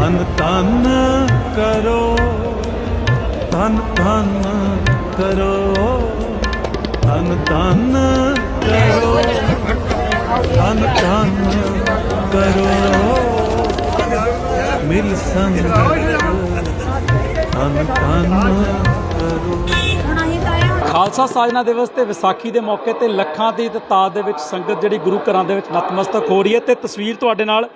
ਧੰਨ ਧੰਨ ਕਰੋ। ਧੰਨ ਧੰਨ ਕਰੋ। ਧੰਨ ਧੰਨ ਕਰੋ। ਧੰਨ ਧੰਨ ਕਰੋ। ਮਿਲ ਸੰਗਤ ਧੰਨ ਧੰਨ ਕਰੋ। ਖਾਲਸਾ ਸਾਜਨਾ ਦਿਵਸ ਤੇ ਵਿਸਾਖੀ ਦੇ ਮੌਕੇ ਤੇ ਲੱਖਾਂ ਦੀ ਤਾਦਾਦ ਦੇ ਵਿੱਚ ਸੰਗਤ ਜਿਹੜੀ ਗੁਰੂ ਘਰਾਂ ਦੇ ਵਿੱਚ ਨਤਮਸਤਕ ਹੋ ਰਹੀ ਹੈ ਤੇ ਤਸਵੀਰ ਤੁਹਾਡੇ ਨਾਲ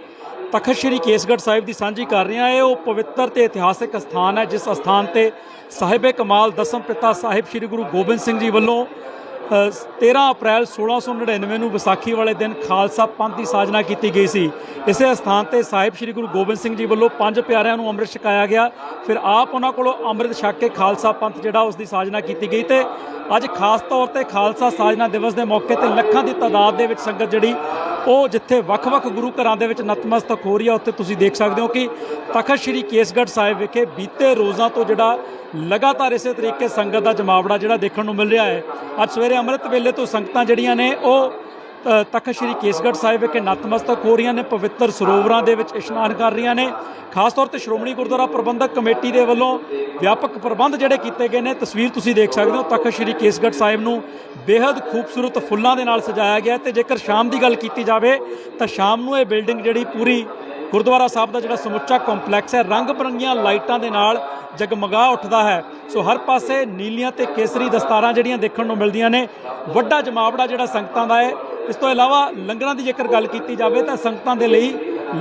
ਤਖਤ ਸ੍ਰੀ ਕੇਸਗੜ੍ਹ ਸਾਹਿਬ ਦੀ ਸਾਂਝੀ ਕਰ ਰਿਹਾ ਹਾਂ। ਇਹ ਉਹ ਪਵਿੱਤਰ ਤੇ ਇਤਿਹਾਸਿਕ ਸਥਾਨ ਹੈ ਜਿਸ ਸਥਾਨ ਤੇ ਸਾਹਿਬੇ ਕਮਾਲ ਦਸਮ ਪਿਤਾ ਸਾਹਿਬ ਸ੍ਰੀ ਗੁਰੂ ਗੋਬਿੰਦ ਸਿੰਘ ਜੀ ਵੱਲੋਂ ਅ, 13 ਅਪ੍ਰੈਲ 1699 ਨੂੰ ਵਿਸਾਖੀ ਵਾਲੇ ਦਿਨ ਖਾਲਸਾ ਪੰਥ ਦੀ ਸਾਜਨਾ ਕੀਤੀ ਗਈ ਸੀ। ਇਸੇ ਸਥਾਨ ਤੇ ਸਾਹਿਬ ਸ੍ਰੀ ਗੁਰੂ ਗੋਬਿੰਦ ਸਿੰਘ ਜੀ ਵੱਲੋਂ ਪੰਜ ਪਿਆਰਿਆਂ ਨੂੰ ਅੰਮ੍ਰਿਤ ਛਕਾਇਆ ਗਿਆ। ਫਿਰ ਆਪ ਉਹਨਾਂ ਕੋਲੋਂ ਅੰਮ੍ਰਿਤ ਛਕ ਕੇ ਖਾਲਸਾ ਪੰਥ ਜਿਹੜਾ ਉਸ ਦੀ ਸਾਜਨਾ ਕੀਤੀ ਗਈ ਤੇ ਅੱਜ ਖਾਸ ਤੌਰ ਤੇ ਖਾਲਸਾ ਸਾਜਨਾ ਦਿਵਸ ਦੇ ਮੌਕੇ ਤੇ ਲੱਖਾਂ ਦੀ ਤਾਦਾਦ ਦੇ ਵਿੱਚ ਸੰਗਤ ਜਿਹੜੀ ਉਹ ਜਿੱਥੇ ਵੱਖ-ਵੱਖ ਗੁਰੂ ਘਰਾਂ ਦੇ ਵਿੱਚ ਨਤਮਸਤਕ ਹੋ ਰਹੀ ਹੈ ਉੱਥੇ ਤੁਸੀਂ ਦੇਖ ਸਕਦੇ ਹੋ ਕਿ ਤਖਤ ਸ੍ਰੀ ਕੇਸਗੜ੍ਹ ਸਾਹਿਬ ਵਿਖੇ ਬੀਤੇ ਰੋਜ਼ਾਂ ਤੋਂ ਜਿਹੜਾ ਲਗਾਤਾਰ ਇਸੇ ਤਰੀਕੇ ਸੰਗਤ ਦਾ ਜਮਾਵੜਾ ਜਿਹੜਾ ਦੇਖਣ ਨੂੰ ਮਿਲ ਰਿਹਾ ਹੈ, ਅੱਜ ਸਵੇਰੇ ਅੰਮ੍ਰਿਤ ਵੇਲੇ ਤੋਂ ਸੰਗਤਾਂ ਜਿਹੜੀਆਂ ਨੇ, ਉਹ ਤਖਤ ਸ੍ਰੀ ਕੇਸਗੜ੍ਹ ਸਾਹਿਬ ਵਿਖੇ ਨਤਮਸਤਕ ਹੋ ਰਹੀਆਂ ਨੇ, ਪਵਿੱਤਰ ਸਰੋਵਰਾਂ ਦੇ ਵਿੱਚ ਇਸ਼ਨਾਨ ਕਰ ਰਹੀਆਂ ਨੇ। ਖਾਸ ਤੌਰ ਤੇ ਸ਼੍ਰੋਮਣੀ ਗੁਰਦੁਆਰਾ ਪ੍ਰਬੰਧਕ ਕਮੇਟੀ ਦੇ ਵੱਲੋਂ ਵਿਆਪਕ ਪ੍ਰਬੰਧ ਜਿਹੜੇ ਕੀਤੇ ਗਏ ਨੇ, ਤਸਵੀਰ ਤੁਸੀਂ ਦੇਖ ਸਕਦੇ ਹੋ। ਤਖਤ ਸ੍ਰੀ ਕੇਸਗੜ੍ਹ ਸਾਹਿਬ ਨੂੰ ਬੇहद ਖੂਬਸੂਰਤ ਫੁੱਲਾਂ ਦੇ ਨਾਲ ਸਜਾਇਆ ਗਿਆ ਤੇ ਜੇਕਰ ਸ਼ਾਮ ਦੀ ਗੱਲ ਕੀਤੀ ਜਾਵੇ, ਤਾਂ ਸ਼ਾਮ ਨੂੰ ਇਹ ਬਿਲਡਿੰਗ ਜਿਹੜੀ ਪੂਰੀ ਗੁਰਦੁਆਰਾ ਸਾਹਿਬ ਦਾ ਜਿਹੜਾ ਸਮੁੱਚਾ ਕੰਪਲੈਕਸ ਹੈ, ਰੰਗ ਬਰੰਗੀਆਂ ਲਾਈਟਾਂ ਦੇ ਨਾਲ ਜਗਮਗਾ ਉੱਠਦਾ ਹੈ। ਸੋ ਹਰ ਪਾਸੇ ਨੀਲੀਆਂ ਤੇ ਕੇਸਰੀ ਦਸਤਾਰਾਂ ਜਿਹੜੀਆਂ ਦੇਖਣ ਨੂੰ ਮਿਲਦੀਆਂ ਨੇ। ਵੱਡਾ ਜਮਾਵੜਾ ਜਿਹੜਾ ਸੰਗਤਾਂ ਦਾ ਹੈ ਇਸ ਤੋਂ ਇਲਾਵਾ ਲੰਗਰਾਂ ਦੀ ਜੇਕਰ ਗੱਲ ਕੀਤੀ ਜਾਵੇ ਤਾਂ ਸੰਗਤਾਂ ਦੇ ਲਈ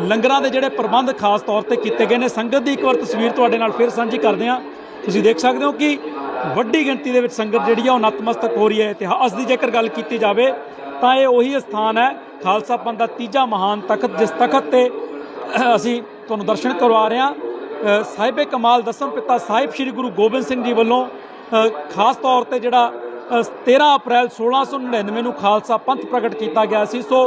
ਲੰਗਰਾਂ ਦੇ ਜਿਹੜੇ ਪ੍ਰਬੰਧ ਖਾਸ ਤੌਰ ਤੇ ਕੀਤੇ ਗਏ ਨੇ। ਸੰਗਤ ਦੀ ਇੱਕ ਵਾਰ ਤਸਵੀਰ ਤੁਹਾਡੇ ਨਾਲ ਫਿਰ ਸਾਂਝੀ ਕਰਦੇ ਹਾਂ। ਤੁਸੀਂ ਦੇਖ ਸਕਦੇ ਹੋ ਕਿ ਵੱਡੀ ਗਿਣਤੀ ਦੇ ਵਿੱਚ ਸੰਗਤ ਜਿਹੜੀ ਆ ਉਹ ਨਤਮਸਤਕ ਹੋ ਰਹੀ ਹੈ। ਇਤਿਹਾਸ ਦੀ ਜੇਕਰ ਗੱਲ ਕੀਤੀ ਜਾਵੇ ਤਾਂ ਇਹ ਉਹੀ ਸਥਾਨ ਹੈ ਖਾਲਸਾ ਪੰਥ ਦਾ ਤੀਜਾ ਮਹਾਨ ਤਖਤ ਜਿਸ ਤਖਤ ਤੇ ਅਸੀਂ ਤੁਹਾਨੂੰ ਦਰਸ਼ਨ ਕਰਵਾ ਰਹੇ ਹਾਂ। ਅ, ਸਾਹਿਬੇ ਕਮਾਲ ਦਸਮ ਪਿਤਾ ਸਾਹਿਬ ਸ੍ਰੀ ਗੁਰੂ ਗੋਬਿੰਦ ਸਿੰਘ ਜੀ ਵੱਲੋਂ ਖਾਸ ਤੌਰ ਤੇ ਜਿਹੜਾ 13 ਅਪ੍ਰੈਲ 1699 ਨੂੰ ਖਾਲਸਾ ਪੰਥ ਪ੍ਰਗਟ ਕੀਤਾ ਗਿਆ ਸੀ। ਸੋ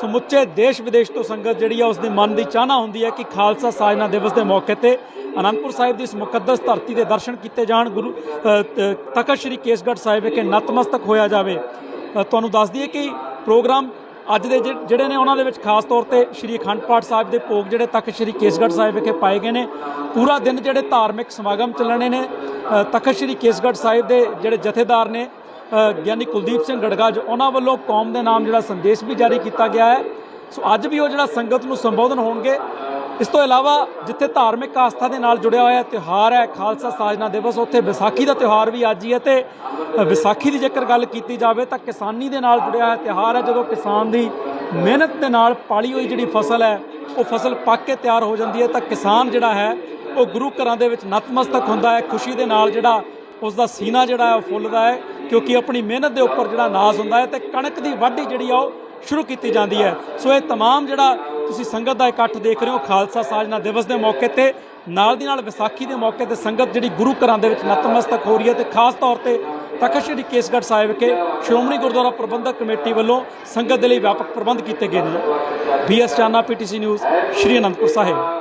ਸਮੁੱਚੇ ਦੇਸ਼ ਵਿਦੇਸ਼ ਤੋਂ ਸੰਗਤ ਜਿਹੜੀ ਆ ਉਸ ਦੇ ਮਨ ਦੀ ਚਾਹਨਾ ਹੁੰਦੀ ਹੈ ਕਿ ਖਾਲਸਾ ਸਾਜਨਾ ਦਿਵਸ ਦੇ ਮੌਕੇ ਤੇ ਅਨੰਦਪੁਰ ਸਾਹਿਬ ਦੀ ਇਸ ਮੁਕੱਦਸ ਧਰਤੀ ਦੇ ਦਰਸ਼ਨ ਕੀਤੇ ਜਾਣ। ਗੁਰੂ ਤਖਤ ਸ੍ਰੀ ਕੇਸਗੜ੍ਹ ਸਾਹਿਬ ਵਿਖੇ ਨਤਮਸਤਕ ਹੋਇਆ ਜਾਵੇ। ਤੁਹਾਨੂੰ ਦੱਸ ਦਈਏ ਕਿ ਪ੍ਰੋਗਰਾਮ ਅੱਜ ਦੇ ਜਿ- ਜਿਹੜੇ ਨੇ ਉਹਨਾਂ ਦੇ ਵਿੱਚ ਖਾਸ ਤੌਰ ਤੇ ਸ਼੍ਰੀ ਅਖੰਡ ਪਾਠ ਸਾਹਿਬ ਦੇ ਭੋਗ ਜਿਹੜੇ ਤਖਤ ਸ਼੍ਰੀ ਕੇਸਗੜ੍ਹ ਸਾਹਿਬ ਵਿਖੇ ਪਾਏ ਗਏ ਨੇ ਪੂਰਾ ਦਿਨ ਜਿਹੜੇ ਧਾਰਮਿਕ ਸਮਾਗਮ ਚੱਲਣੇ ਨੇ ਅ, ਤਖਤ ਸ਼੍ਰੀ ਕੇਸਗੜ੍ਹ ਸਾਹਿਬ ਦੇ ਜਿਹੜੇ ਜਥੇਦਾਰ ਨੇ ਗਿਆਨੀ ਕੁਲਦੀਪ ਸਿੰਘ ਗੜਗਾਜ ਉਹਨਾਂ ਵੱਲੋਂ ਕੌਮ ਦੇ ਨਾਮ ਜਿਹੜਾ ਸੰਦੇਸ਼ ਵੀ ਜਾਰੀ ਕੀਤਾ ਗਿਆ ਹੈ। ਸੋ ਅੱਜ ਵੀ ਉਹ ਜਿਹੜਾ ਸੰਗਤ ਨੂੰ ਸੰਬੋਧਨ ਹੋਣਗੇ ਇਸ ਤੋਂ ਇਲਾਵਾ ਜਿੱਥੇ ਧਾਰਮਿਕ ਆਸਥਾ ਦੇ ਨਾਲ ਜੁੜਿਆ ਹੋਇਆ ਤਿਉਹਾਰ ਹੈ, ਖਾਲਸਾ ਸਾਜਨਾ ਦਿਵਸ, ਉੱਥੇ ਵਿਸਾਖੀ ਦਾ ਤਿਉਹਾਰ ਵੀ ਅੱਜ ਹੀ ਹੈ ਤੇ ਵਿਸਾਖੀ ਦੀ ਜੇਕਰ ਗੱਲ ਕੀਤੀ ਜਾਵੇ ਤਾਂ ਕਿਸਾਨੀ ਦੇ ਨਾਲ ਜੁੜਿਆ ਹੋਇਆ ਤਿਉਹਾਰ ਹੈ ਜਦੋਂ ਕਿਸਾਨ ਦੀ ਮਿਹਨਤ ਦੇ ਨਾਲ ਪਾਲੀ ਹੋਈ ਜਿਹੜੀ ਫਸਲ ਹੈ, ਉਹ ਫਸਲ ਪੱਕ ਕੇ ਤਿਆਰ ਹੋ ਜਾਂਦੀ ਹੈ ਤਾਂ ਕਿਸਾਨ ਜਿਹੜਾ ਹੈ, ਉਹ ਗੁਰੂ ਘਰਾਂ ਦੇ ਵਿੱਚ ਨਤਮਸਤਕ ਹੁੰਦਾ ਹੈ, ਖੁਸ਼ੀ ਦੇ ਨਾਲ ਜਿਹੜਾ ਉਸ ਦਾ ਸੀਨਾ ਜਿਹੜਾ ਹੈ, ਉਹ ਫੁੱਲਦਾ ਹੈ ਕਿਉਂਕਿ ਆਪਣੀ ਮਿਹਨਤ ਦੇ ਉੱਪਰ ਜਿਹੜਾ ਨਾਜ਼ ਹੁੰਦਾ ਹੈ ਤੇ ਕਣਕ ਦੀ ਵਾਢੀ ਜਿਹੜੀ ਆ ਉਹ ਸ਼ੁਰੂ ਕੀਤੀ ਜਾਂਦੀ ਹੈ ਸੋ ਇਹ तमाम ਜਿਹੜਾ ਤੁਸੀਂ ਸੰਗਤ ਦਾ ਇਕੱਠ ਦੇਖ ਰਹੇ ਹੋ ਖਾਲਸਾ ਸਾਜਨਾ ਦਿਵਸ ਦੇ ਮੌਕੇ ਤੇ ਨਾਲ ਦੀ ਨਾਲ ਵਿਸਾਖੀ ਦੇ ਮੌਕੇ ਤੇ ਸੰਗਤ ਜਿਹੜੀ ਗੁਰੂ ਘਰਾਂ ਦੇ ਵਿੱਚ ਨਤਮਸਤਕ ਹੋ ਰਹੀ ਹੈ ਤੇ ਖਾਸ ਤੌਰ ਤੇ ਤਖਤ ਸ੍ਰੀ ਕੇਸਗੜ੍ਹ ਸਾਹਿਬ ਵਿਖੇ ਸ਼੍ਰੋਮਣੀ ਗੁਰਦੁਆਰਾ ਪ੍ਰਬੰਧਕ ਕਮੇਟੀ ਵੱਲੋਂ ਸੰਗਤ ਦੇ ਲਈ ਵਿਆਪਕ ਪ੍ਰਬੰਧ ਕੀਤੇ ਗਏ ਨੇ BS Chana PTC news Shri Anandpur Sahib